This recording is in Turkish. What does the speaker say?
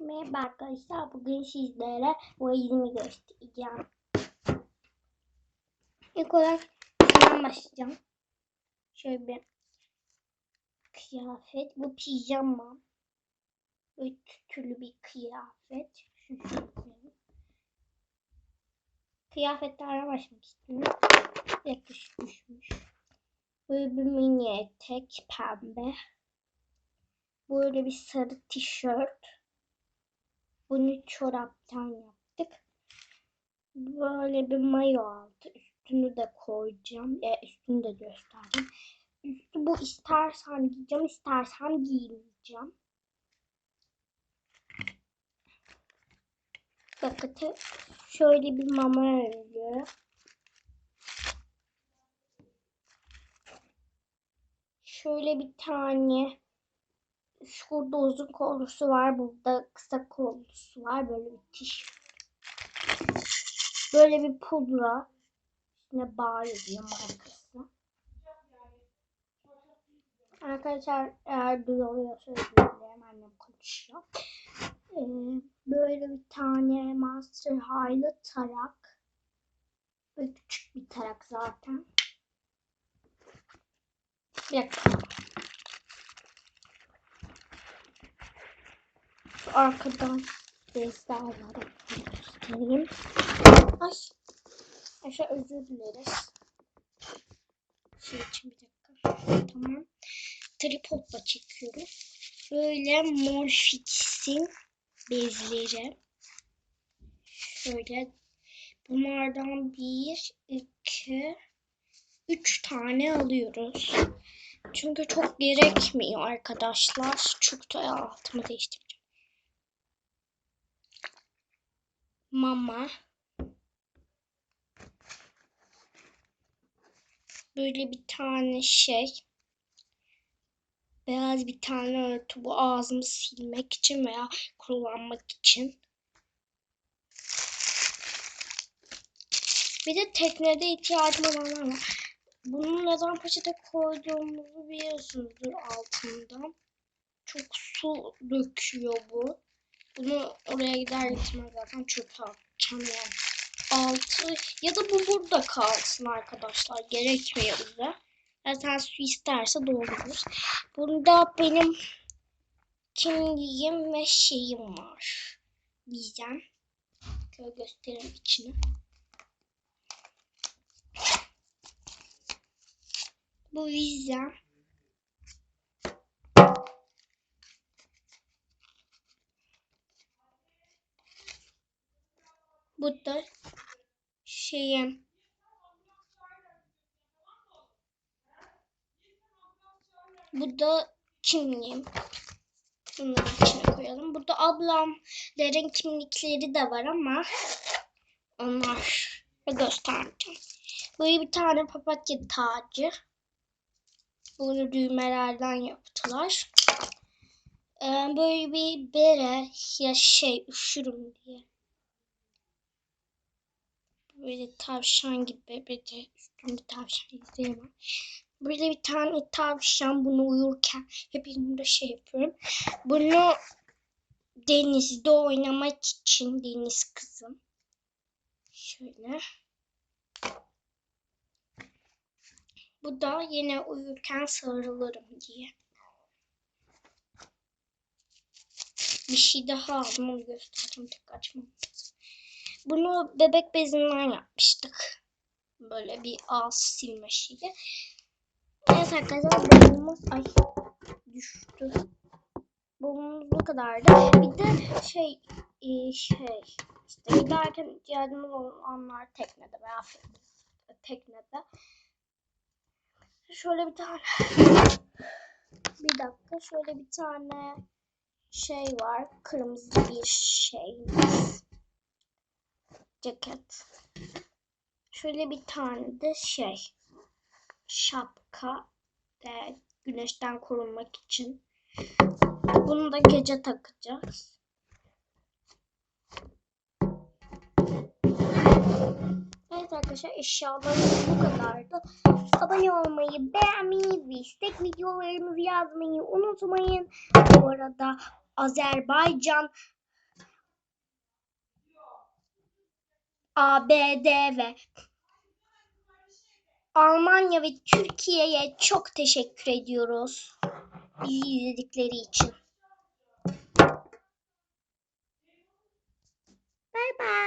Merhaba arkadaşlar. Bugün sizlere valizimi göstereceğim. İlk olarak şundan başlayacağım. Şöyle bir kıyafet. Bu pijama. Böyle tütülü bir kıyafet. Şu şekilde. Kıyafetlerle başlamak istiyorum. Yakış düşmüş. Böyle bir mini etek pembe. Böyle bir sarı tişört. Bunu çoraptan yaptık. Böyle bir mayo aldı. Üstünü de koyacağım. E, üstünü de göstereceğim. Üstü bu istersen giyeceğim, istersen giymeyeceğim. Bakın şöyle bir mama örüyor. Şöyle bir tane şurada uzun kollusu var. Burada kısa kollusu var. Böyle bir tişört. Böyle bir pudra. Yine bağ yazıyor markası. Arkadaşlar eğer duyuluyorsa dilerim. Annem konuşuyor. Ee, böyle bir tane Master High'lı tarak. Böyle küçük bir tarak zaten. Bir dakika. Arkadan var. Göstereyim. Ay. Aşağı özür dileriz. Şey için bir dakika. Tamam. Tripodla çekiyoruz. Böyle mor fixin bezleri. Şöyle bunlardan bir, iki, üç tane alıyoruz. Çünkü çok gerekmiyor arkadaşlar. Çok da altımı değiştireceğim. Mama. Böyle bir tane şey. Beyaz bir tane örtü. Bu ağzımı silmek için veya kullanmak için. Bir de teknede ihtiyacım olanlar var. Bunu neden poşete koyduğumuzu biliyorsunuzdur altından. Çok su döküyor bu. Bunu oraya gider gitmez zaten çöpe atacağım yani. Altı ya da bu burada kalsın arkadaşlar. Gerekmiyor bize. Zaten su isterse doldururuz. Bunda benim kimliğim ve şeyim var. Vizem. Şöyle göstereyim içini. Bu vizem. Bu da şeyim. Bu da kimliğim. Bunları içine koyalım. Burada ablamların kimlikleri de var ama onlar göstereceğim. Böyle bir tane papatya tacı. Bunu düğmelerden yaptılar. Ee, böyle bir bere ya şey üşürüm diye. Böyle tavşan gibi de üstünde tavşan var. Böyle bir tane tavşan bunu uyurken hepimde şey yapıyorum. Bunu denizde oynamak için deniz kızım. Şöyle. Bu da yine uyurken sarılırım diye. Bir şey daha onu göstereceğim tek açmam. Bunu bebek bezinden yapmıştık. Böyle bir ağız silme şeyi. Evet arkadaşlar balonumuz ay düştü. Balonumuz bu kadardı. Bir de şey e, şey işte giderken ihtiyacımız olanlar teknede veya teknede. Şöyle bir tane bir dakika şöyle bir tane şey var. Kırmızı bir şey. Ceket. Şöyle bir tane de şey. Şapka. E, güneşten korunmak için. Bunu da gece takacağız. Evet arkadaşlar eşyalarımız bu kadardı. Abone olmayı, beğenmeyi ve istek videolarımızı yazmayı unutmayın. Bu arada Azerbaycan ABD ve Almanya ve Türkiye'ye çok teşekkür ediyoruz. İyi izledikleri için. Bye bye.